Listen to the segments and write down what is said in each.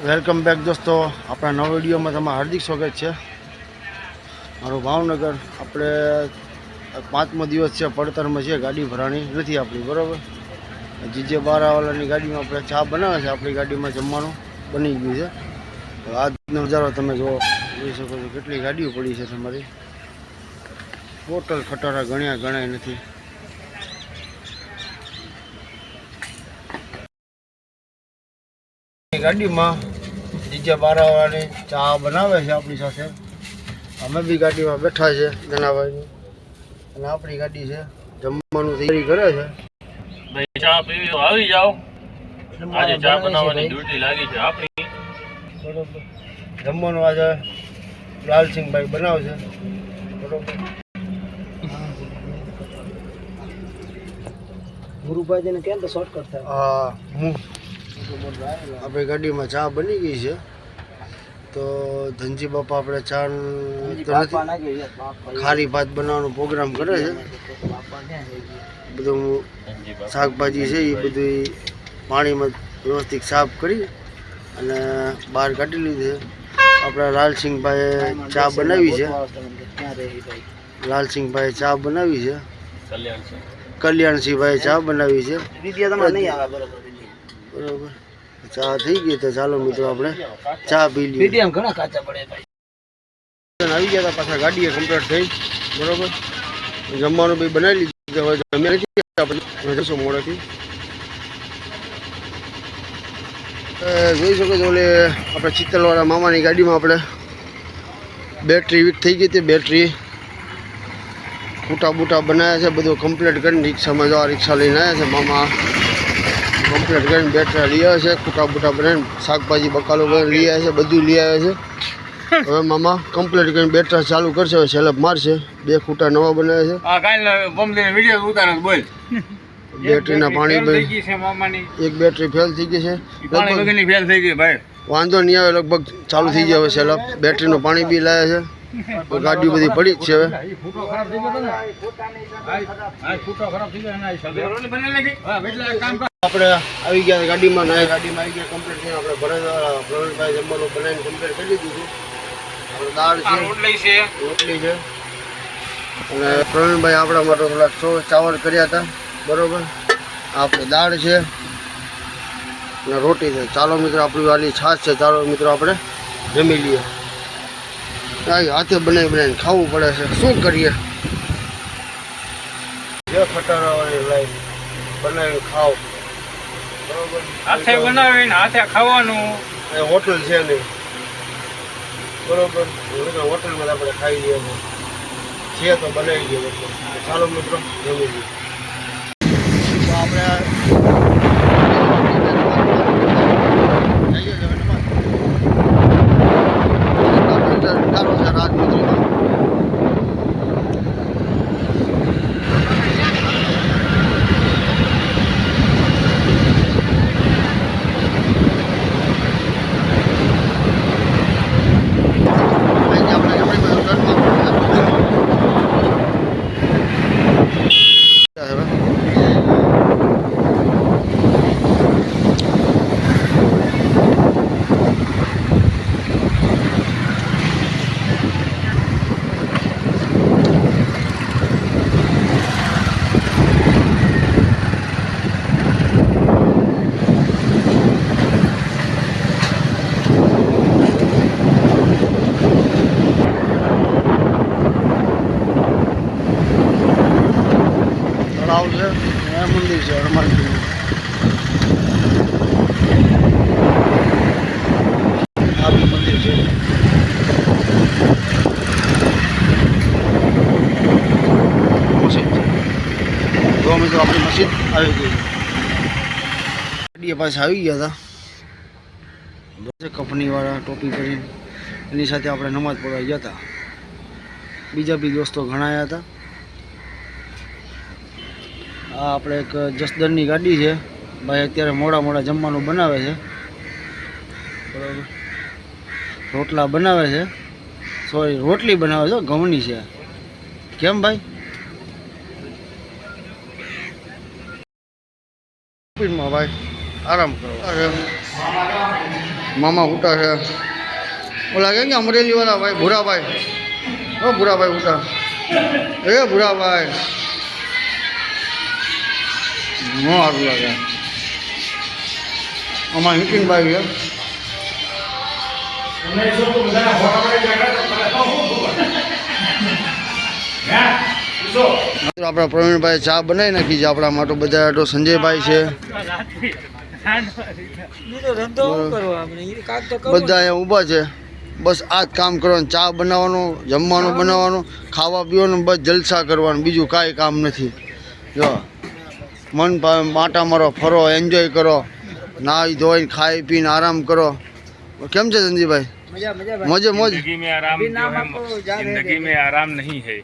Welcome back દોસ્તો. આપણા નવા વિડીયોમાં તમારું હાર્દિક સ્વાગત છે. મારું ભાવનગર. આપણે પાંચમો દિવસ છે, પડતરમાં છે, ગાડી ભરાણી. નથી આપણી, બરાબર? જીજે બારાવાળાની ગાડીમાં આપણે ચા બનાવે છે, આપણી ગાડીમાં જમવાનું બની ગયું છે. આજનો નજારો તમે જો, જોઈ શકો છો કેટલી ગાડીઓ પડી છે તમારી. ટોટલ ખટારા ગણ્યા, ગણાય નથી. ગાડીમાં જીજે બારાવાળાની ચા બનાવે છે આપણી સાથે. અમે બી ગાડીમાં બેઠા છે ધનાભાઈની અને આપણી ગાડી છે જમવાનું તૈયારી કરે છે. ભાઈ ચા પીવી આવી જાઓ. આજે ચા બનાવવાની ડ્યુટી લાગી છે આપણી. બરોબર. જમવાનું આજે લાલસિંહભાઈ બનાવશે. બરોબર. ગુરુભાઈ ને કેમ તો શોર્ટકટ થાય? હા હું આપણી ગાડીમાં ચા બની ગઈ છે. તો ધનજી બાપા આપણે ચા ખારી ભાત બનાવવાનો પ્રોગ્રામ કરે છે. બધું શાકભાજી છે એ બધું પાણીમાં વ્યવસ્થિત સાફ કરી અને બહાર કાઢી લીધી છે. આપણા લાલસિંહભાઈએ ચા બનાવી છે. લાલસિંહભાઈએ ચા બનાવી છે. છે કલ્યાણસિંહભાઈએ ચા બનાવી છે વીડિયો તમારે નહીં આવે બરોબર. ચા થઈ ગઈ તો ચાલો મિત્રો આપણે ચા પી લઈએ. વીડિયો ઘણા કાચા પડે ભાઈ. આવી ગયા હતા પાછા ગાડીએ કમ્પ્લીટ થઈ. બરોબર? જમવાનું બી બનાવી લીધું હવે જમ્યા નથી આપણે જશું મોડેથી. જોઈ શકો છો ઓલે આપણે ચિત્તલવાળા મામાની ગાડીમાં આપણે બેટરી વીક થઈ ગઈ હતી. બેટરી ફૂટા બૂટા બનાવ્યા છે. બધું કમ્પ્લીટ કરીને રિક્ષામાં જવા રિક્ષા લઈને આવ્યા છે મામા. કમ્પ્લીટ કરીને બેટરા લઈ છે ફૂટા બુટા બનાવીને શાકભાજી બકાલો કરીને લઈ આવ્યા છે બધું લઈ આવ્યા છે. હવે મામા કમ્પ્લીટ કરીને બેટરા ચાલુ કરશે હવે સેલપ મારશે. બે ખૂટા નવા બનાવે છે. બોલ. બેટરીના પાણી એક બેટરી ફેલ થઈ ગઈ છે. વાંધો નહીં આવે લગભગ ચાલુ થઈ જાય હવે સેલપ બેટરીનું પાણી બી લાવ્યા છે. ગાડીઓ બધી પડી જ છે હવે. ફૂટો ખરાબ થઈ ગયો ને? આ ફૂટો ખરાબ થઈ ગયો ને આ બને નાખી. હા એટલે કામ આપણે આવી ગયા ગાડીમાં ના ગાડીમાં આવી ગયા કમ્પ્લીટ થઈને આપણે ભરેલા પ્રવીણભાઈ જમવાનું બનાવીને કમ્પ્લીટ કરી દીધું આપણે દાળ છે. રોટલી છે. રોટલી છે. અને પ્રવીણભાઈ આપણા માટે થોડા છો ચાવલ કર્યા હતા. બરોબર? આપણે દાળ છે. અને રોટી છે. ચાલો મિત્રો આપણી વાલી છાશ છે. ચાલો મિત્રો આપણે જમી લઈએ. હાથે બનાવી બનાવીને ખાવું પડે છે. શું કરીએ? જે ખટારાવાળી લાઈન બનાવીને ખાવ બરોબર? હાથે બનાવીને હાથે ખાવાનું. એ હોટલ છે નહીં. બરોબર? હોટલમાં આપણે ખાઈ લઈએ છે તો બનાવી દઈએ. મિત્રો ચાલો મિત્રો જમી લઈએ. તો આપણે ચાલો છે રાત મિત્રોમાં અહીંથી આપણે જમણી બાજુ ટર્નમાં તળાવ છે અને મંદિર છે હનુમાનજીનું આ બી મંદિર છે મસ્જિદ છે જો મિત્રો આપણી મસ્જિદ આવી ગઈ ગાડીએ પાસે આવી ગયા હતા કંપનીવાળા ટોપી કરીને એની સાથે આપણે નમાજ પડવા ગયા હતા બીજા બી દોસ્તો ઘણા આવ્યા હતા આ આપણે એક જસદનની ગાડી છે. ભાઈ અત્યારે મોડા મોડા જમવાનું બનાવે છે. બરાબર. રોટલા બનાવે છે. સોરી, રોટલી બનાવે છે ઘઉંની છે. કેમ ભાઈ સ્પીડમાં ભાઈ આરામ કરો. મામા ઉટા છે. ઓલા કે અમરેલી વાળા ભાઈ ભૂરાભાઈ. ઓ ભૂરાભાઈ ઉટા એ ભૂરાભાઈ. નો સારું લાગે. અમારા નીતિનભાઈ છે. આપણા પ્રવીણભાઈ ચા બનાવી નાખી છે આપણા માટે. બધા સંજયભાઈ છે. ધંધો શું કરવો આપણે એ કાંઈક તો કરવું બધા અહીંયા ઊભા છે બસ આ જ કામ કરવાનું ચા બનાવવાનું જમવાનું બનાવવાનું ખાવા પીવાનું બસ જલસા કરવાનું બીજું કાંઈ કામ નથી જો મન ભાવે માટા મારો ફરો એન્જોય કરો નાહી ધોઈને ખાઈ પીને આરામ કરો કેમ છે સંજીભાઈ મજા મજા ભાઈ મોજે મોજ जिंदगी में आराम बिना जो है आपको जा रहे जिंदगी थे। में आराम नहीं है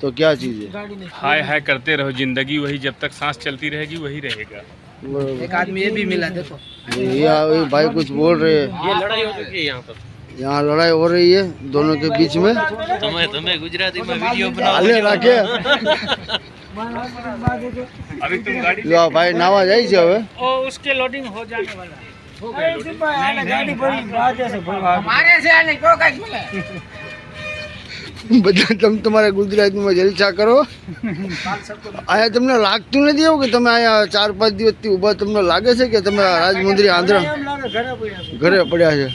તો ક્યાં ચીજ છે गाड़ी में हाय हाय करते रहो जिंदगी वही जब तक सांस चलती रहेगी वही रहेगा बरोबर एक आदमी ये भी मिला देखो। ये भाई कुछ बोल रहे हैं। ये लड़ाई हो चुकी है यहाँ पर। यहाँ लड़ाई हो रही है दोनों के बीच में। तुम्हें तुम्हें गुजराती में वीडियो बनाओ। राखे। अभी तुम गाड़ी लो भाई नावा जाए जो है ओ उसके लोडिंग हो जाने वाला। है हो गया गाड़ी पड़ी बाजे से भरवा हमारे से आने को काई मिले બધા તમે તમારા ગુજરાતીમાં જલસા કરો. અહીંયા તમને લાગતું નથી એવું કે તમે અહીંયા ચાર પાંચ દિવસથી ઊભા તમને લાગે છે કે તમે રાજમંત્રી આંધ્રા ઘરે પડ્યા છે?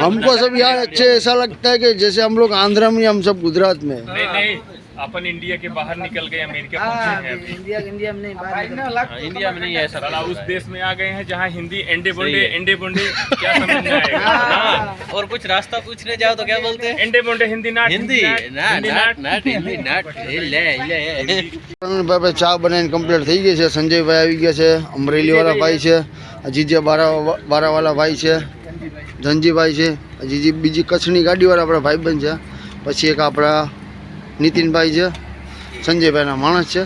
हमको सब यार अच्छे ऐसा लगता है कि जैसे हम लोग आंध्रा में हम सब गुजरात अपन इंडिया के बाहर निकल गए अमेरिका पहुंचे हैं अभी इंडिया इंडिया में नहीं बाहर निकल हाँ, इंडिया में नहीं है ऐसा साला उस देश में आ गए हैं जहाँ हिंदी एंडे बोंडे एंडे बोंडे क्या समझ में आएगा हाँ, और कुछ रास्ता पूछने जाओ तो क्या बोलते हैं एंडे बोंडे हिंदी नाट हिंदी ना हिंदी नाट नाट हिंदी नाट ले ले પ્રવીણભાઈ ચા બનાવીને કમ્પ્લીટ થઈ ગઈ છે સંજયભાઈ આવી ગયા છે અમરેલીવાળા ભાઈ છે આ જીજે બારા બારાવાળા ભાઈ છે ધનજીભાઈ છે આ જીજી બીજી કચ્છની ગાડીવાળા આપણા ભાઈબંધ છે પછી એક આપણા નીતિનભાઈ છે સંજયભાઈના માણસ છે.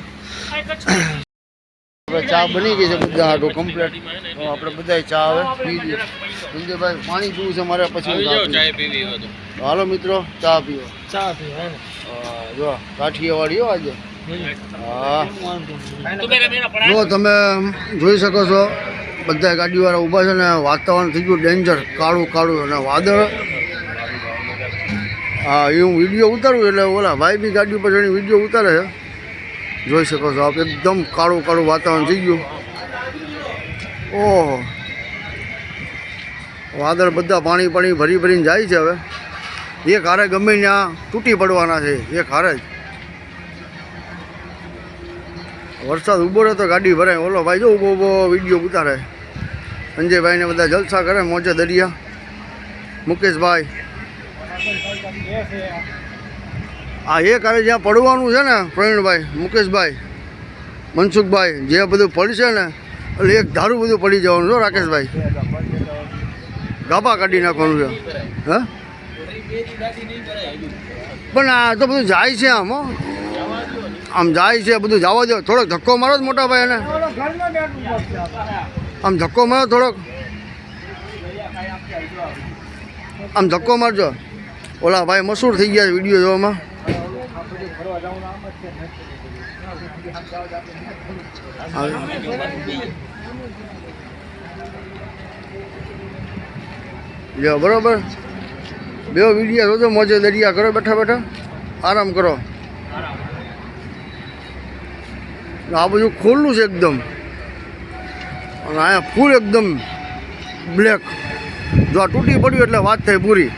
આપણે ચા બની ગઈ છે બધા હાટું કમ્પ્લીટ તો આપણે બધા ચા આવે પીએ સંજયભાઈ પાણી પીવું છે મારે પછી હાલો મિત્રો ચા પીવો. ચા પીવો જો કાઠિયાવાડીઓ આજે. જો તમે જોઈ શકો છો બધા ગાડીવાળા ઊભા છે ને વાતાવરણ થઈ ગયું ડેન્જર કાળું કાળું અને વાદળ. હા, એ હું વીડિયો ઉતારું એટલે ઓલા ભાઈ બી ગાડી ઉપર જઈને વીડિયો ઉતારે છે. જોઈ શકો છો આપ, એકદમ કાળું કાળું વાતાવરણ થઈ ગયું. ઓહો. વાદળ બધા પાણી પાણી ભરી ભરીને જાય છે હવે. એક હારે ગમે ત્યાં તૂટી પડવાના છે, એક હારે જ. વરસાદ ઊભો રહે તો ગાડી ભરાય. ઓલો ભાઈ જો ઊભો ઊભો વીડિયો ઉતારે. સંજયભાઈને બધા જલસા કરે, મોજે દરિયા. મુકેશભાઈ. આ એક હારે જ્યાં પડવાનું છે ને, પ્રવીણભાઈ, મુકેશભાઈ, મનસુખભાઈ, જે બધું પડશે ને, એટલે એક ધારું બધું પડી જવાનું છે રાકેશભાઈ. ગાભા કાઢી નાખવાનું છે. હા? પણ આ તો બધું જાય છે આમ, હો. આમ જાય છે, બધું જવા દો. થોડોક ધક્કો મારો જ મોટા ભાઈ એને. આમ ધક્કો મારો થોડોક. આમ ધક્કો મારજો. ઓલા ભાઈ મશહૂર થઈ ગયા વીડિયો જોવામાં. જો બરોબર. બે વિડીયા રોજો મોજે દરિયા કરો બેઠા બેઠા. આરામ કરો. આ બધું ખુલ્લું છે એકદમ. અને અહીંયા ફૂલ એકદમ બ્લેક. જો તૂટી પડ્યું એટલે વાત થઈ પૂરી.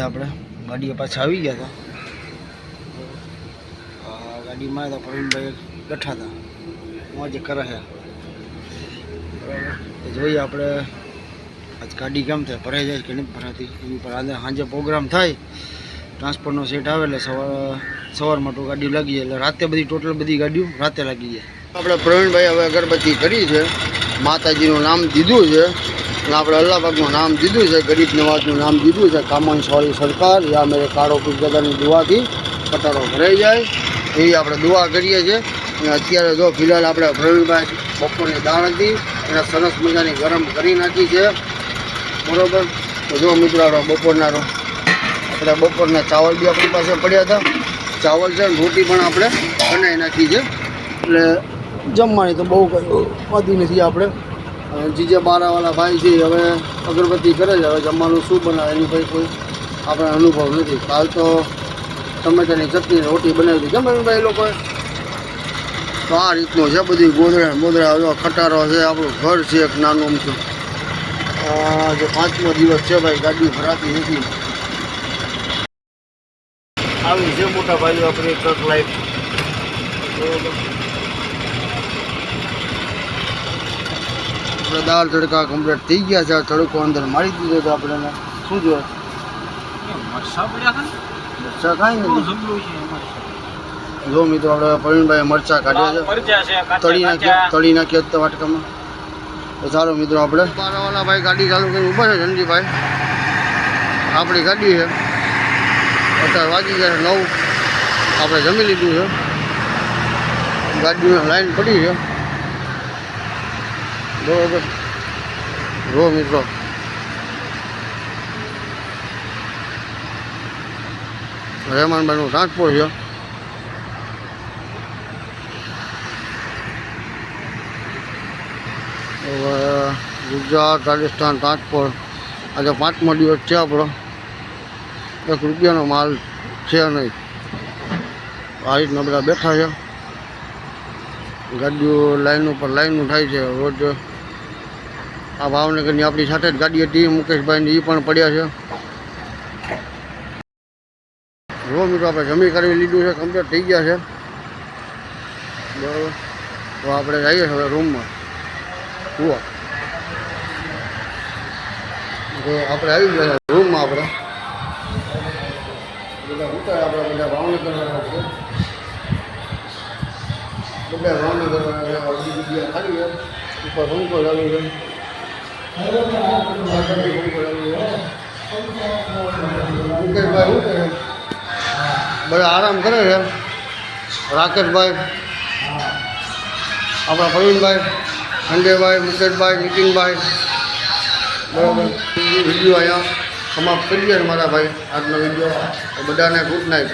આપણે. ગાડીએ પાછા આવી ગયા હતા. ગાડીમાં હતા પ્રવીણભાઈ બેઠા હતા. મોજ કરે છે જોઈએ આપણે, આજ ગાડી કેમ થાય? ભરાઈ જાય કે નહીં ભરાતી? એની પર આજે સાંજે પ્રોગ્રામ થાય. ટ્રાન્સપોર્ટનો સેટ આવે એટલે સવાર સવાર માટું ગાડી લાગી જાય. એટલે રાતે બધી ટોટલ બધી ગાડીઓ રાતે લાગી જાય. આપણે પ્રવીણભાઈ હવે અગરબત્તી કરી છે. માતાજીનું નામ દીધું છે. અને આપણે અલ્લાહબાગનું નામ દીધું છે, ગરીબ નવાજનું નામ દીધું છે કામન સોરી સરકાર યા મેરે કાળો કુદગદાની દુઆથી કટારો ભરાઈ જાય. એવી આપણે દુઆ કરીએ છીએ. અને અત્યારે જો ફિલહાલ આપણે પ્રવીણભાઈ બપોરની દાળ હતી, એને સરસ મજાની ગરમ કરી નાખી છે. બરાબર? તો જો મિત્રો, આપણે બપોરના આપણે બપોરના ચાવલ બી આપણી પાસે પડ્યા હતા. ચાવલ છે રોટી પણ આપણે બનાવી નાખી છે. એટલે જમવાની તો બહુ કંઈ નથી આપણે. જીજે બારાવાળા ભાઈ છે, હવે અગરબત્તી કરે છે, હવે જમવાનું શું બનાવે એની ભાઈ કોઈ આપણે અનુભવ નથી. કાલ તો ટમેટાની ચટણી, રોટી બનાવી હતી. કેમ ભાઈ લોકોએ? તો આ રીતનું છે બધી ગોદરા ગોદરા જો ખટારો છે, આપણું ઘર છે એક નાનું અમથું જે પાંચમો દિવસ છે ભાઈ, ગાડી ભરાતી નથી. આવી છે મોટા ભાઈઓ આપણી ટ્રક લાઈફ આપણે દાળ તડકા કમ્પ્લીટ થઈ ગયા છે. આ તડકો અંદર મારી દીધો તો આપણે શું જોઈએ મરચા કાંઈ નથી. જો મિત્રો આપણે પ્રવીણભાઈ મરચા કાઢ્યા છે. તળી નાખ્યા તળી નાખ્યા હતા વાટકામાં. તો ચાલો મિત્રો આપણે. બારાવાલા ભાઈ ગાડી ચાલુ કરી ઊભા છે ધનજીભાઈ આપણી ગાડી છે. અત્યારે વાગી ગયા નવ. આપણે જમી લીધું છે. ગાડીની લાઈન પડી છે. બરોબર જો મિત્રો રહેમાનભાઈનું ટ્રાન્સપોર્ટ છે ગુજરાત રાજસ્થાન ટ્રાન્સપોર્ટ આજે પાંચમો દિવસ છે આપણો એક રૂપિયાનો માલ છે નહીં આ રીતના બધા બેઠા છે ગાડીઓ લાઈન ઉપર લાઈનો થાય છે રોજ આ ભાવનગરની આપણી સાથે જ ગાડી હતી મુકેશભાઈની એ પણ પડ્યા છે. જો મિત્રો, આપણે જમી કરી લીધું છે કમ્પ્લીટ થઈ ગયા છે. બરાબર. તો આપણે જઈએ હવે રૂમમાં. જુઓ. તો આપણે આવી ગયા રૂમમાં આપણે. બધા ઉતાર બધા ભાવનગર બધા અડધી જગ્યા ખાલી ઉપર મુકેશભાઈ શું કરે? બધા આરામ કરે છે. રાકેશભાઈ, આપણા પ્રવીણભાઈ, સંજયભાઈ, મુકેશભાઈ, નીતિનભાઈ. બરાબર. વીડિયો અહીંયા સમાપ્ત કરીએ મારા ભાઈ. આજનો વીડિયો બધાને ગુડ નાઇટ